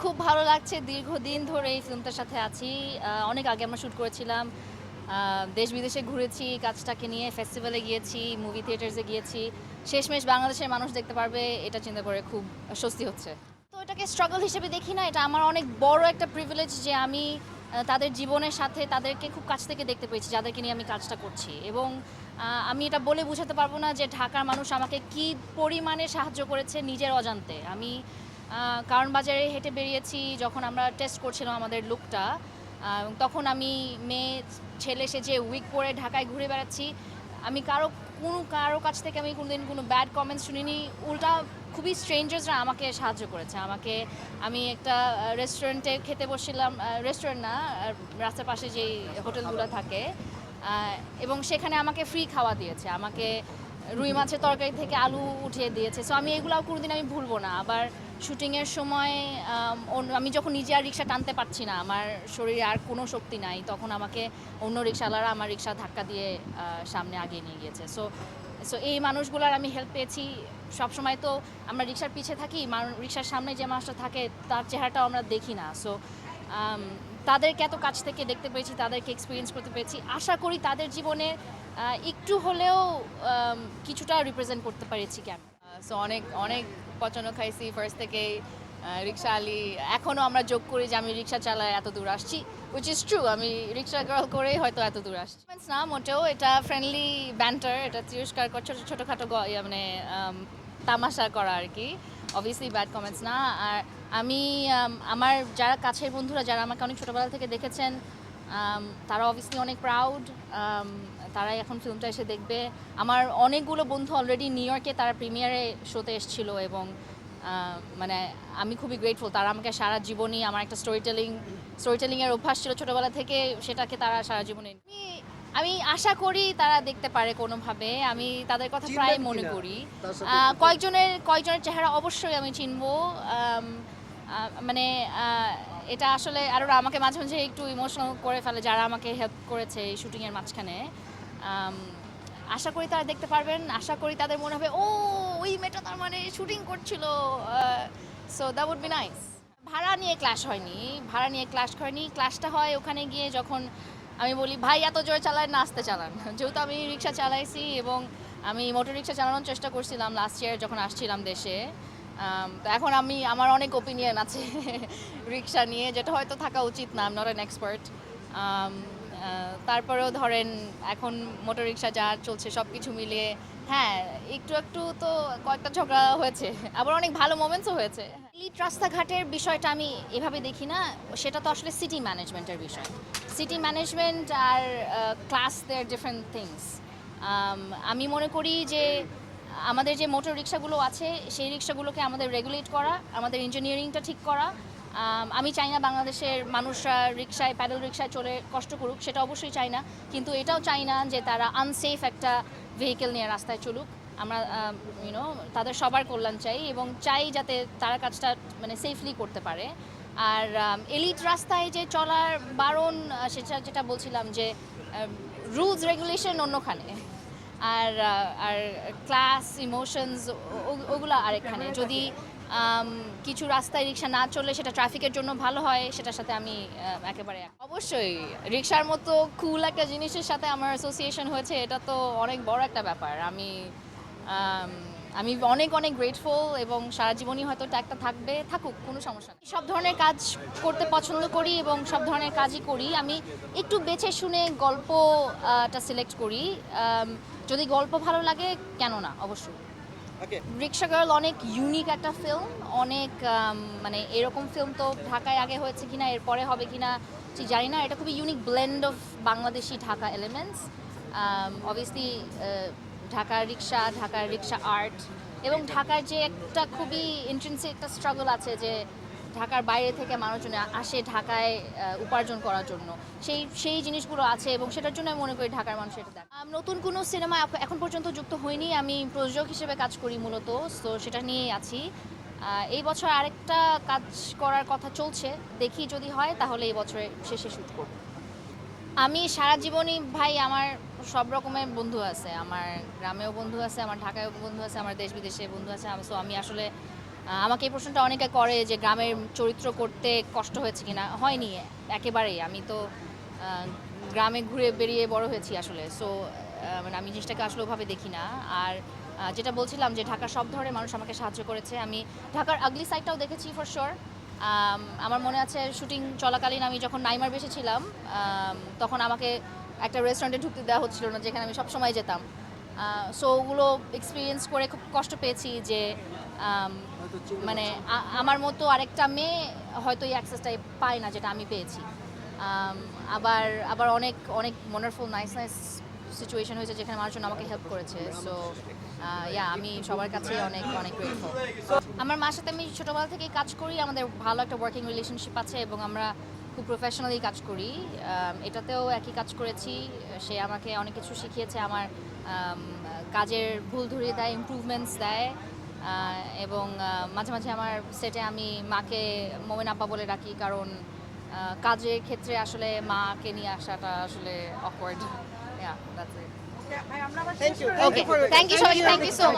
খুব ভালো লাগছে। দীর্ঘদিন ধরে এই ফিল্মটার সাথে আছি। অনেক আগে আমরা শ্যুট করেছিলাম। দেশ বিদেশে ঘুরেছি, কাজটাকে নিয়ে ফেস্টিভ্যালে গিয়েছি মুভি থিয়েটার্সে গিয়েছি। শেষমেশ বাংলাদেশের মানুষ দেখতে পারবে, এটা চিন্তা করে খুব স্বস্তি হচ্ছে। তো এটাকে স্ট্রাগল হিসেবে দেখি না, এটা আমার অনেক বড় একটা প্রিভিলেজ যে আমি তাদের জীবনের সাথে তাদেরকে খুব কাছ থেকে দেখতে পেয়েছি, যাদেরকে নিয়ে আমি কাজটা করছি। এবং আমি এটা বলে বোঝাতে পারব না যে ঢাকার মানুষ আমাকে কি পরিমাণে সাহায্য করেছে নিজের অজান্তে। আমি কারণ বাজারে হেঁটে বেরিয়েছি, যখন আমরা টেস্ট করছিলাম আমাদের লুকটা তখন আমি মেয়ে, ছেলে সে যে উইক পরে ঢাকায় ঘুরে বেড়াচ্ছি, আমি কারও, কোনো কারও কাছ থেকে আমি কোনোদিন কোনো ব্যাড কমেন্টস শুনিনি। উল্টা খুবই স্ট্রেঞ্জার্সরা আমাকে সাহায্য করেছে। আমাকে, আমি একটা রেস্টুরেন্টে খেতে বসছিলাম রেস্টুরেন্ট না রাস্তার পাশে যেই হোটেলগুলো থাকে এবং সেখানে আমাকে ফ্রি খাওয়া দিয়েছে। আমাকে রুই মাছের তরকারি থেকে আলু উঠিয়ে দিয়েছে। সো আমি এগুলো কোনোদিন আমি ভুলবো না। আবার শুটিংয়ের সময়, আমি যখন নিজে আর রিক্সা টানতে পারছি না, আমার শরীরে আর কোনো শক্তি নাই, তখন আমাকে অন্য রিক্সাওয়ালারা আমার রিক্সা ধাক্কা দিয়ে সামনে আগিয়ে নিয়ে গিয়েছে। সো সো এই মানুষগুলোর আমি হেল্প পেয়েছি। সবসময় তো আমরা রিক্সার পিছে থাকি রিক্সার সামনে যে মানুষটা থাকে, তার চেহারাটাও আমরা দেখি না। সো তাদেরকে এত কাছ থেকে দেখতে পেয়েছি, তাদেরকে এক্সপিরিয়েন্স করতে পেরেছি। আশা করি তাদের জীবনে একটু হলেও কিছুটা রিপ্রেজেন্ট করতে পেরেছি কেন? সো অনেক অনেক পছন্দ খাইছি। ফার্স্ট থেকে রিক্সা আলি। এখনও আমরা যোগ করি যে, আমি রিক্সা চালায় এত দূর আসছি উইচ ইজ ট্রু আমি রিক্সা গার্ল করেই হয়তো এত দূর আসছি। না, মোটেও এটা ফ্রেন্ডলি ব্যান্টার এটা তিরস্কার কর, ছোটো, ছোটোখাটো মানে তামাশা করা আর কি। অবভিয়াসলি ব্যাড কমেন্টস না। আর আমি আমার যারা কাছের বন্ধুরা, যারা আমাকে অনেক ছোটোবেলা থেকে দেখেছেন তারা অবভিয়াসলি অনেক প্রাউড তারাই এখন ফিল্মটা এসে দেখবে। আমার অনেকগুলো বন্ধু অলরেডি নিউ ইয়র্কে তারা প্রিমিয়ারে শোতে এসেছিল এবং মানে আমি খুবই গ্রেটফুল তারা আমাকে সারা জীবনই আমার একটা স্টোরি টেলিং স্টোরি টেলিংয়ের অভ্যাস ছিল ছোটোবেলা থেকে সেটাকে তারা সারা জীবনে আমি আশা করি তারা দেখতে পারে কোনোভাবে। আমি তাদের কথা প্রায় মনে করি। কয়েকজনের কয়েকজনের চেহারা অবশ্যই আমি চিনবো। মানে এটা আসলে আরও আমাকে মাঝে মাঝে একটু ইমোশনাল করে ফেলে যারা আমাকে হেল্প করেছে এই শুটিংয়ের মাঝখানে। আশা করি তারা দেখতে পারবেন, আশা করি তাদের মনে হবে, ও, ওই মেয়েটা তার মানে শুটিং করছিল। So that would be nice ভাড়া নিয়ে ক্লাস হয়নি, ভাড়া নিয়ে ক্লাস হয়নি ক্লাসটা হয় ওখানে গিয়ে যখন আমি বলি, ভাই, এত জোরে চালায় না আসতে চালান। যেহেতু আমি রিক্সা চালাইছি এবং আমি মোটর রিক্সা চালানোর চেষ্টা করছিলাম লাস্ট ইয়ার যখন আসছিলাম দেশে তো এখন আমি, আমার অনেক ওপিনিয়ন আছে রিক্সা নিয়ে, যেটা হয়তো থাকা উচিত না আম নট অ্যান এক্সপার্ট তারপরেও ধরেন এখন মোটর রিক্সা যা চলছে সব কিছু মিলিয়ে হ্যাঁ একটু একটু তো কয়েকটা ঝগড়া হয়েছে, আবার অনেক ভালো মোমেন্টসও হয়েছে। লিট রাস্তাঘাটের বিষয়টা আমি এভাবে দেখি না, সেটা তো আসলে সিটি ম্যানেজমেন্টের বিষয়। সিটি ম্যানেজমেন্ট আর ক্লাস দেয়ার ডিফারেন্ট থিংস আমি মনে করি যে আমাদের যে মোটর রিক্সাগুলো আছে, সেই রিক্সাগুলোকে আমাদের রেগুলেট করা, আমাদের ইঞ্জিনিয়ারিংটা ঠিক করা আম, চাই না বাংলাদেশের মানুষরা রিক্সায় প্যাডেল রিক্সায় চলে কষ্ট করুক সেটা অবশ্যই চাই না। কিন্তু এটাও চাই না যে তারা আনসেফ একটা ভেহিকেল নিয়ে রাস্তায় চলুক। আমরা ইউনো তাদের সবার কল্যাণ চাই এবং চাই যাতে তারা কাজটা মানে সেফলি করতে পারে। আর এলিট রাস্তায় যে চলার বারণ সেটা যেটা বলছিলাম যে রুলস রেগুলেশন অন্যখানে। আর আর ক্লাস ইমোশনস ওগুলো আরেকখানে। যদি কিছু রাস্তায় রিক্সা না চললে সেটা ট্রাফিকের জন্য ভালো হয় সেটার সাথে আমি একেবারে অবশ্যই রিক্সার মতো কুল একটা জিনিসের সাথে আমার অ্যাসোসিয়েশন হয়েছে এটা তো অনেক বড় একটা ব্যাপার। আমি আমি অনেক অনেক গ্রেটফুল এবং সারা জীবনই হয়তো একটা থাকবে থাকুক কোনো সমস্যা নেই। সব ধরনের কাজ করতে পছন্দ করি এবং সব ধরনের কাজই করি। আমি একটু বেছে শুনে গল্পটা সিলেক্ট করি। যদি গল্প ভালো লাগে কেন না? অবশ্যই। রিক্সা গার্ল অনেক ইউনিক একটা ফিল্ম অনেক মানে এরকম ফিল্ম তো ঢাকায় আগে হয়েছে কিনা এরপরে হবে কিনা ঠিক জানি না। এটা খুবই unique blend of Bangladeshi Dhaka elements obviously ঢাকার রিক্সা ঢাকার রিক্সা আর্ট এবং ঢাকার যে একটা খুবই ইন্ট্রেন্সিক একটা স্ট্রাগল আছে যে ঢাকার বাইরে থেকে মানুষজন আসে ঢাকায় উপার্জন করার জন্য। সেই সেই জিনিসগুলো আছে এবং সেটার জন্য আমি মনে করি ঢাকার মানুষ এটা দেখ নতুন কোনো সিনেমা এখন পর্যন্ত যুক্ত হয়নি। আমি প্রযোজক হিসেবে কাজ করি মূলত তো সেটা নিয়েই আছি। এই বছর আরেকটা কাজ করার কথা চলছে। দেখি যদি হয়, তাহলে এই বছরে শেষে শ্যুট করব। আমি সারা জীবনই ভাই আমার সব রকমের বন্ধু আছে। আমার গ্রামেও বন্ধু আছে, আমার ঢাকায়ও বন্ধু আছে, আমার দেশ বিদেশে বন্ধু আছে। সো আমি আসলে আমাকে এই প্রশ্নটা অনেকে করে যে গ্রামের চরিত্র করতে কষ্ট হয়েছে কিনা। হয়নি, একেবারেই। আমি তো গ্রামে ঘুরে বেরিয়ে বড় হয়েছি আসলে। সো মানে আমি জিনিসটাকে আসলে ওভাবে দেখি না। আর যেটা বলছিলাম যে ঢাকার সব ধরনের মানুষ আমাকে সাহায্য করেছে। আমি ঢাকার আগলি সাইডটাও দেখেছি ফর শিওর আমার মনে আছে শুটিং চলাকালীন আমি যখন নাইমার বেসেছিলাম তখন আমাকে একটা রেস্টুরেন্টে ঢুকতে দেওয়া হচ্ছিল না, যেখানে আমি সব সময় যেতাম। সো ওগুলো এক্সপিরিয়েন্স করে খুব কষ্ট পেয়েছি যে মানে আমার মতো আরেকটা মেয়ে হয়তো এই অ্যাক্সেসটাই পায় না যেটা আমি পেয়েছি। আবার আবার অনেক অনেক ওয়ান্ডারফুল নাইস নাইস সিচুয়েশন হয়েছে যেখানে মানুষজন আমাকে হেল্প করেছে। সো ইয়া আমি সবার কাছে অনেক অনেক গ্রেটফুল আমার মার সাথে আমি ছোটোবেলা থেকেই কাজ করি আমাদের ভালো একটা ওয়ার্কিং রিলেশনশিপ আছে এবং আমরা খুব প্রফেশনালি কাজ করি। এটাতেও একই কাজ করেছি। সে আমাকে অনেক কিছু শিখিয়েছে আমার আম, কাজের ভুল ধরিয়ে দেয় ইম্প্রুভমেন্টস দেয় এবং মাঝে মাঝে আমার সেটে আমি মাকে মোমেন আপা বলে রাখি কারণ কাজের ক্ষেত্রে আসলে মাকে নিয়ে আসাটা আসলে awkward yeah that's it okay thank you সবাই থ্যাংক ইউ সো